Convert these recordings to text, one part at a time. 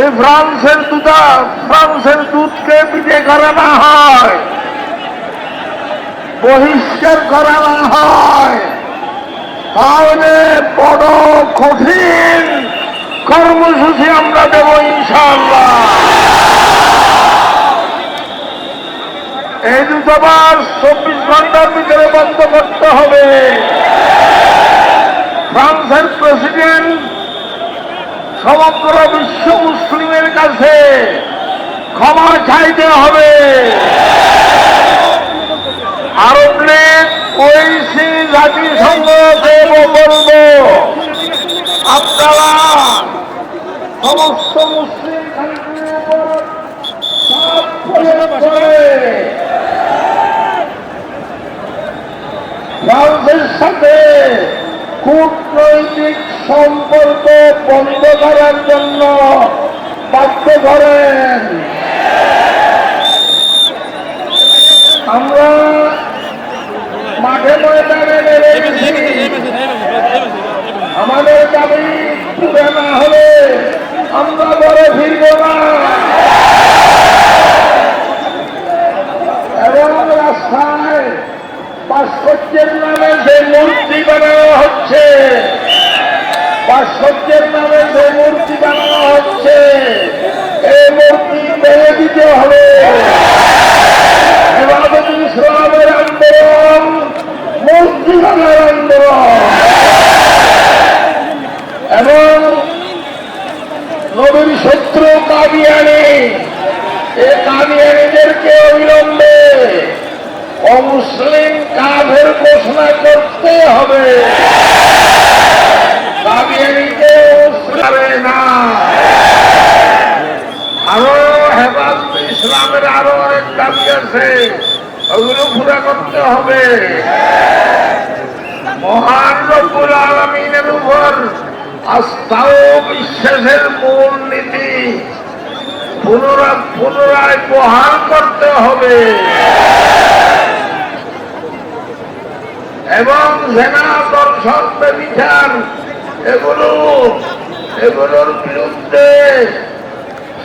এই ফ্রান্সের দুধা ফ্রান্সের দুধকে পিঠে করা না হয়। বহিষ্কার করা না হয়। তাহলে বড় কঠিন কর্মসূচি আমরা দেব ইনশাআল্লাহ। এই দূতাবাস চব্বিশ ঘণ্টার ভিতরে বন্ধ করতে হবে। ফ্রান্সের প্রেসিডেন্ট সমগ্র বিশ্ব চাইতে হবে। আরব লীগ ওইসি জাতিসংঘ বলব আপনারা সমস্ত মুসলিম করে ফ্রান্সের সাথে কূটনৈতিক সম্পর্ক বন্ধ করার জন্য বাধ্য করেন আমরা মাঠে ময়দানে আমাদের দাবি পুরে না হলে আমরা ঘরে ফিরব না। এবং রাস্তায় ভাস্কর্যের নামে যে মূর্তি বানানো হচ্ছে ভাস্কর্যের নামে যে মূর্তি বানানো হচ্ছে এই মূর্তি মেরে দিতে হবে এবাদত ইসলামের আন্দোলন মূর্তি বানার আন্দোলন এবং নবীর শত্রু কাবিয়ানি এই কাবিয়ানিদেরকে অবিলম্বে অমুসলিম কাফের ঘোষণা করতে হবে। আরও হেফাজত ইসলামের আরও অনেক দাবি আছে, ওগুলো পুরা করতে হবে। মহান রব্বুল আলমিনের উপর আস্থা ও বিশ্বাসের মূল নীতি। পুনরায় পুনরায় বহাল করতে হবে। এবং সেনা দর্শন বিচার, এগুলো, এগুলোর বিরুদ্ধে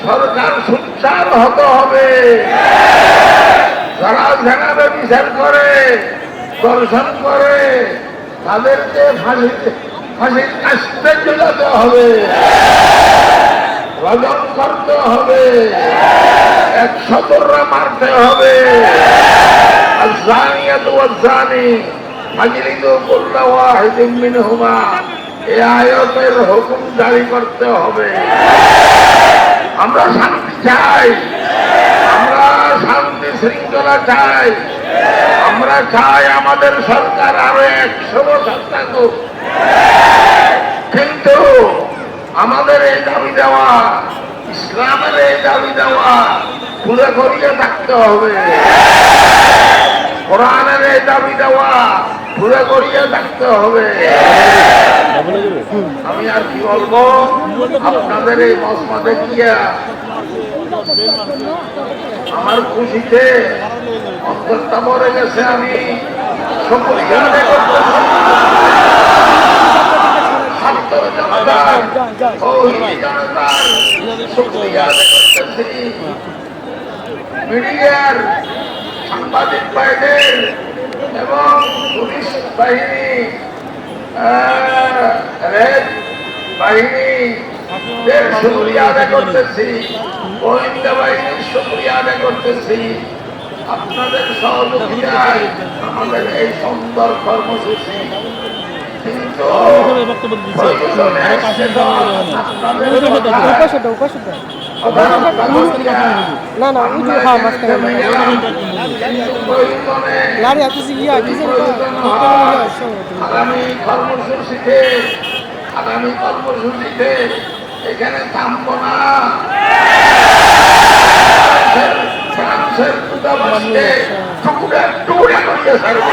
সরকার সুচার হতে হবে। যারা সেনাবে বিচার করে দর্শন করে, তাদেরকে ফাঁসিতে ফাঁসির কাছতে চলাতে হবে। রজন করতে হবে। এক একশতরা মারতে হবে। এই হুকুম জারি করতে হবে। আমরা শান্তি চাই। আমরা শান্তি শৃঙ্খলা চাই। আমরা চাই আমাদের সরকার আরও একশো বছর থাকুক। কিন্তু আমাদের এই দাবি দেওয়া ইসলামের এই দাবি দেওয়া খুলে করিয়ে থাকতে হবে। কোরআনের এই দাবি দেওয়া পুরো করিয়ে থাকতে হবে। আমি আর কি বলব? আপনাদের এই মসমা দেখিয়া আমার খুশিতে অন্তরটা মরে গেছে আমি। সকলিয়া ছাত্র জনতার করতেছি মিডিয়ার সাংবাদিক ভাইদের এবং পুলিশ বাহিনী রেড বাহিনী শুক্রিয়া আদায় করতেছি গোয়েন্দা বাহিনীর শুক্রিয়া আদায় করতেছি আপনাদের সহযোগিতায় আমাদের এই সুন্দর কর্মসূচি প্রয়োজনে আসছে তো আপনাদের কথা। উপাসটা উপাসটা না না উজু হ্যাঁ মাঝখানে লাড়ি আতেছি ইয়া আগামী কর্মসূচিতে আগামী কর্মসূচিতে এখানে থামবো না। ফ্রান্সের দূতাবাসকে টুকরা টুকরা করিয়ে ছাড়বো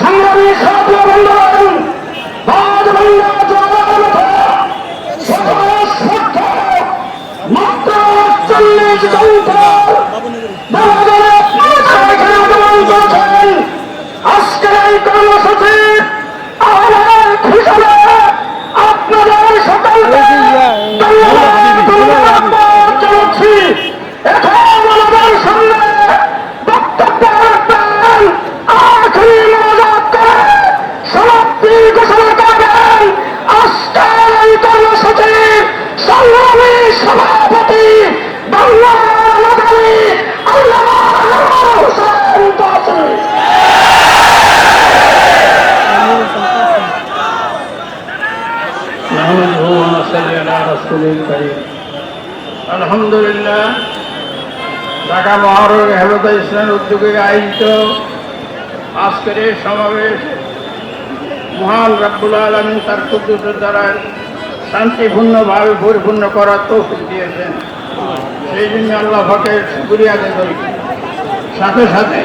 সংগ্রামী সাথী বন্ধুগণ রাজবঙ্গ মাত্র চল্লিশ ঘণ্টা ঢাকা মহানগর হেফাজত ইসলাম উদ্যোগে আয়োজিত আজকের এই সমাবেশ মহান রাব্বুল আলমী তার কুদ্দুসের দ্বারা শান্তিপূর্ণভাবে পরিপূর্ণ করার তৌফিক দিয়েছেন। সেই জন্য আল্লাহ শুক্রিয়া আদায় করি। সাথে সাথে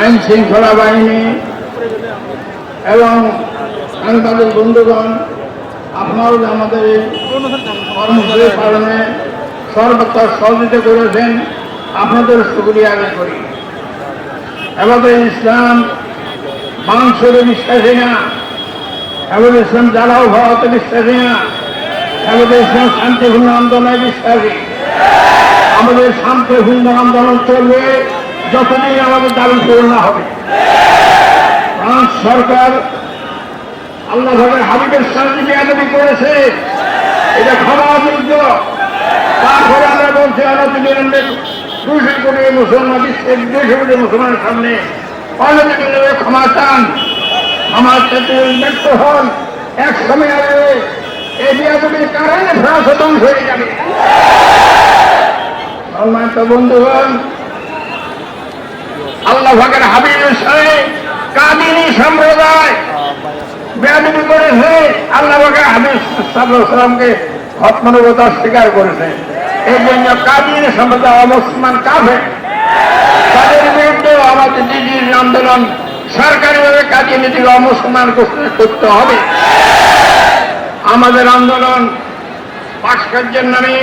আইন শৃঙ্খলা বাহিনী এবং আমি তাদের বন্ধুগণ, আপনারাও আমাদের এই কর্মসূচি পালনে সর্বত্র সহযোগিতা করেছেন, আপনাদের শুক্রিয়া আদায় করি। এভাবে ইসলাম মাংসের বিশ্বাসী না, এভাবে ইসলাম জ্বালাও ভারতে বিশ্বাসী না, এভাবে ইসলাম শান্তিপূর্ণ আন্দোলনে বিশ্বাসী আমাদের শান্তিপূর্ণ আন্দোলন চলবে যতদিন আমাদের দাবি পূরণ না হবে। ফ্রান্স সরকার আল্লাহ হাবিবের শান্তি বেয়াদবি করেছে। এটা ক্ষমাযোগ্য তারপরে আমরা বলছি অনতিবিলম্বে দুশো কোটি মুসলমান দুশো কোটি মুসলমানের সামনে অনতিবিলম্বে ক্ষমা চান। ক্ষমা চাইতে ব্যক্ত হন। এক সময় এই কারণে ধ্বংস হয়ে যাবে। আল্লাহ হাবিবের কাদিনী সম্প্রদায় করেছে। আল্লাহ হাবিব হতমানবতা স্বীকার করেছে। এই জন্য কাদিনী সম্প্রদায় অমুসলমান কাফে তাদের বিরুদ্ধে আমাদের দিদির আন্দোলন সরকারিভাবে কাজী নীতিকে অমুসলমান করতে হবে। আমাদের আন্দোলন ভাস্কর্যের নামে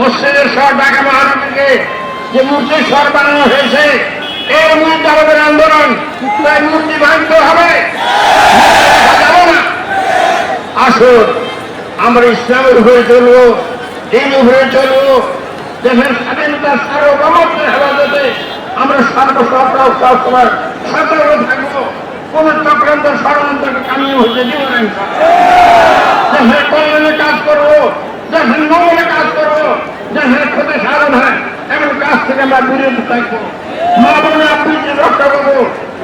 মসজিদের শহর ঢাকা মহানগরীকে যে মূর্তি শহর বানানো হয়েছে এই মূর্তি আমাদের আন্দোলন মূর্তি ভাঙতে হবে। আসুন। আমরা ইসলামের উপরে চলবো, দিন উপরে চলবো। দেশের স্বাধীনতা সার্বভৌমত্বের হেফাজতে আমরা সর্বসত্তা সবসময় সতর্ক থাকব। কোন চক্রান্ত ষড়যন্ত্রকে কামিয়ে হতে দিব। দেশের কল্যাণে কাজ করব দেশের মঙ্গলে কাজ করব দেশের ক্ষতি সাধন হয়, এমন কাজ থেকে আমরা বিরত থাকব। মা বোনে আপনি রক্ষা করব,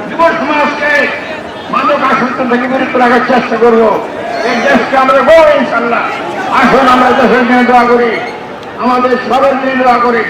যুব সমাজকে মাদক আসক্ত থেকে বিরত রাখার চেষ্টা করব। আসুন আমরা দোয়া করি আমাদের সবার নিয়ে করি।